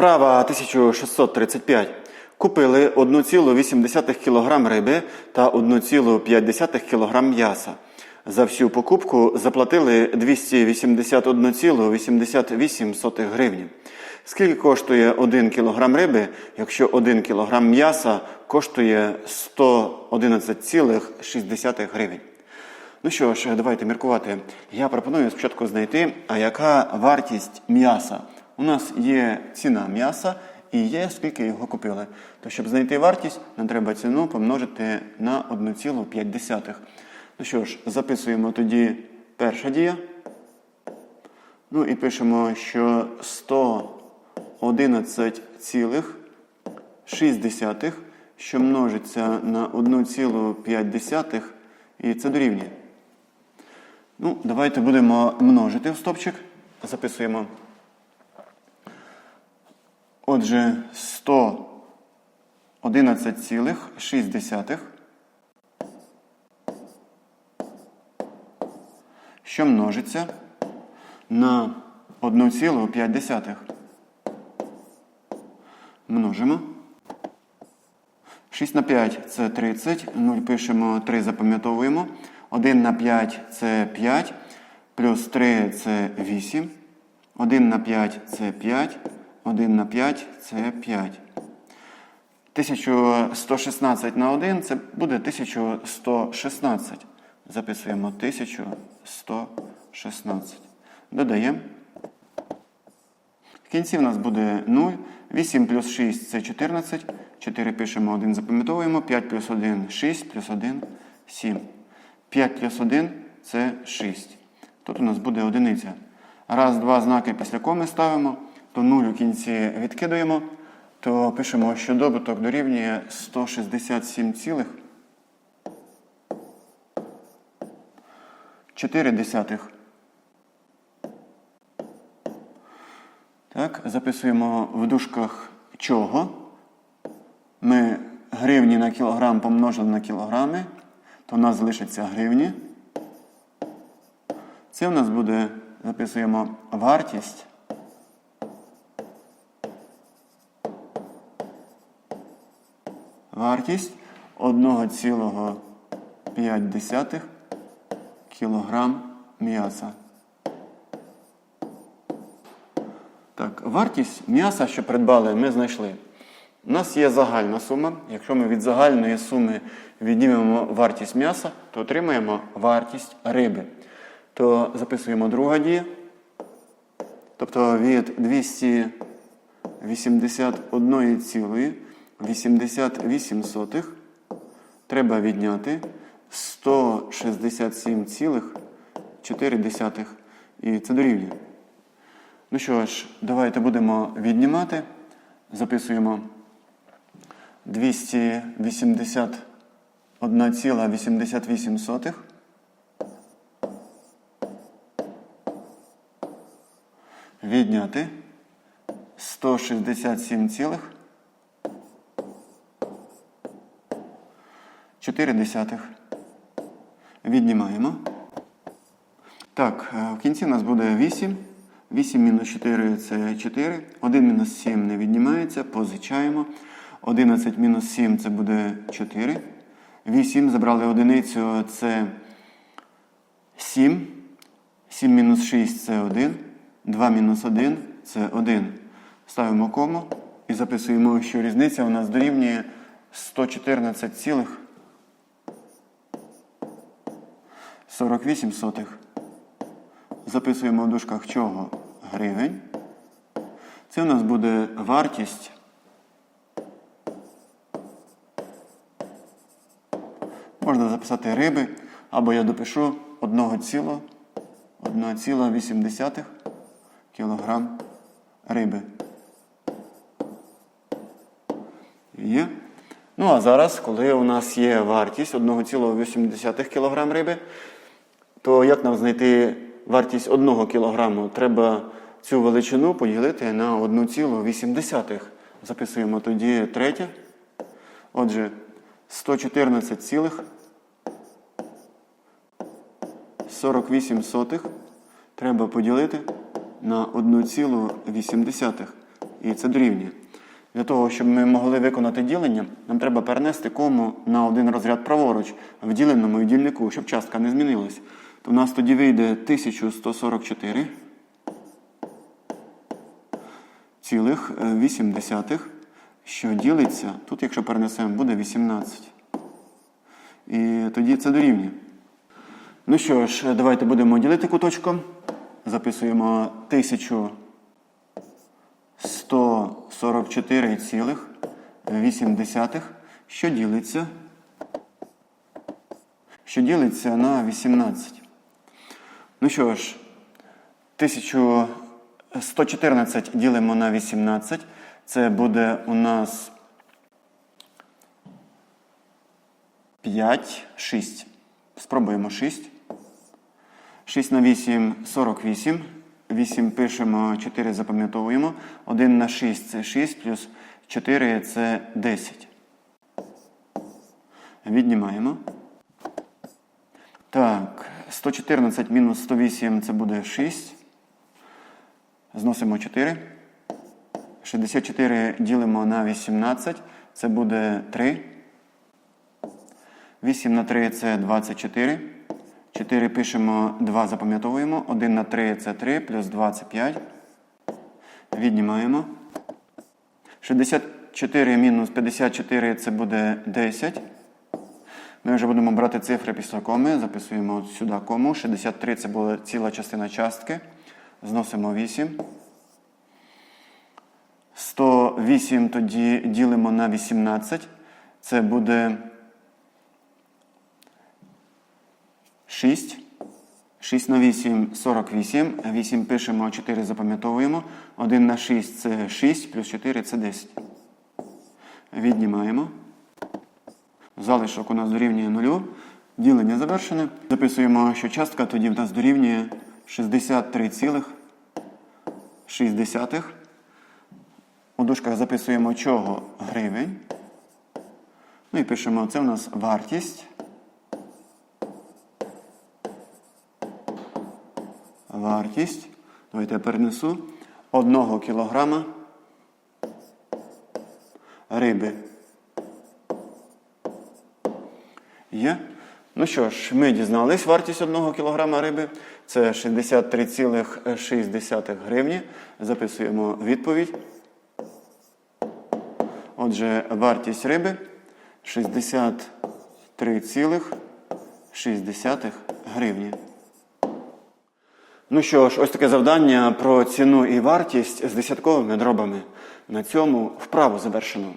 Вправа 1635. Купили 1,8 кг риби та 1,5 кг м'яса. За всю покупку заплатили 281,88 гривні. Скільки коштує 1 кг риби, якщо 1 кг м'яса коштує 111,6 гривень? Ну що ж, давайте міркувати. Я пропоную спочатку знайти, а яка вартість м'яса. У нас є ціна м'яса і є скільки його купили. То щоб знайти вартість, нам треба ціну помножити на 1,5. Ну що ж, записуємо тоді перша дія. Ну і пишемо, що 111,6, що множиться на 1,5, і це дорівнює. Ну, давайте будемо множити в стопчик. Записуємо. Отже, 111,6, що множиться на 1,5. Множимо. 6 на 5 це 30. 0 пишемо 3, запам'ятовуємо. 1 на 5 це 5. Плюс 3 це 8. 1 на 5 це 5. 1 на 5 це 5. 1116 на 1 це буде 1116. Записуємо 1116. Додаємо. В кінці в нас буде 0. 8 плюс 6 це 14. 4 пишемо 1, запам'ятовуємо. 5 плюс 1 6, плюс 1 7. 5 плюс 1 це 6. Тут у нас буде одиниця. Раз, два знаки після коми ставимо, то 0 у кінці відкидаємо, то пишемо, що добуток дорівнює 167, цілих 4 десятих. Так, записуємо в дужках чого. Ми гривні на кілограм помножили на кілограми, то в нас залишиться гривні. Це в нас буде, записуємо вартість. Вартість 1,5 кілограм м'яса. Так, вартість м'яса, що придбали, ми знайшли. У нас є загальна сума. Якщо ми від загальної суми віднімемо вартість м'яса, то отримаємо вартість риби. То записуємо друга дія. Тобто від 281,88 треба відняти 167,4. І це дорівнює. Ну що ж, давайте будемо віднімати. Записуємо 281,88. Відняти 167 4 десятих. Віднімаємо. Так, е, в кінці у нас буде 8. 8 мінус 4 це 4. 1 мінус 7 не віднімається, позичаємо. 11 мінус 7 це буде 4. 8 забрали одиницю, це 7. 7 мінус 6 це 1. 2 мінус 1 це 1. Ставимо кому і записуємо, що різниця у нас дорівнює 114,48 сотих. Записуємо в дужках чого гривень. Це у нас буде вартість. Можна записати риби, або я допишу 1,8 кг риби. Є. Ну, а зараз, коли у нас є вартість 1,8 кг риби, то як нам знайти вартість 1 кг? Треба цю величину поділити на 1,8. Записуємо тоді третє. Отже, 114,48 треба поділити на 1,8. і це дорівнює. Для того, щоб ми могли виконати ділення, нам треба перенести кому на один розряд праворуч в діленому і дільнику, щоб частка не змінилась. То у нас тоді вийде 1144 цілих 8 десятих, що ділиться, тут, якщо перенесемо, буде 18. І тоді це дорівнює. Ну що ж, давайте будемо ділити куточком. Записуємо 1144,8, що ділиться, що ділиться на 18. Ну що ж, 1114 ділимо на 18. Це буде у нас 5, 6. Спробуємо 6. 6 на 8 48. 8 пишемо, 4 запам'ятовуємо. 1 на 6 це 6, плюс 4 це 10. Віднімаємо. Так, 114 мінус 108 це буде 6. Зносимо 4. 64 ділимо на 18. Це буде 3. 8 на 3 це 24. 4 пишемо, 2 запам'ятовуємо. 1 на 3 це 3, плюс 2 це 5. Віднімаємо. 64 мінус 54 це буде 10. Ми вже будемо брати цифри після коми. Записуємо от сюди кому. 63 це була ціла частина частки. Зносимо 8. 108 тоді ділимо на 18. Це буде 6. 6 на 8 48. 8 пишемо, 4 запам'ятовуємо. 1 на 6 це 6, плюс 4 це 10. Віднімаємо. Залишок у нас дорівнює 0. Ділення завершене. Записуємо, що частка тоді в нас дорівнює 63,6. У дужках записуємо чого гривень. Ну і пишемо, це у нас вартість. Вартість. Давайте я перенесу 1 кілограма риби. Є. Ну що ж, ми дізнались вартість 1 кг риби. Це 63,6 гривні. Записуємо відповідь. Отже, вартість риби 63,6 гривні. Ну що ж, ось таке завдання про ціну і вартість з десятковими дробами. На цьому вправу завершено.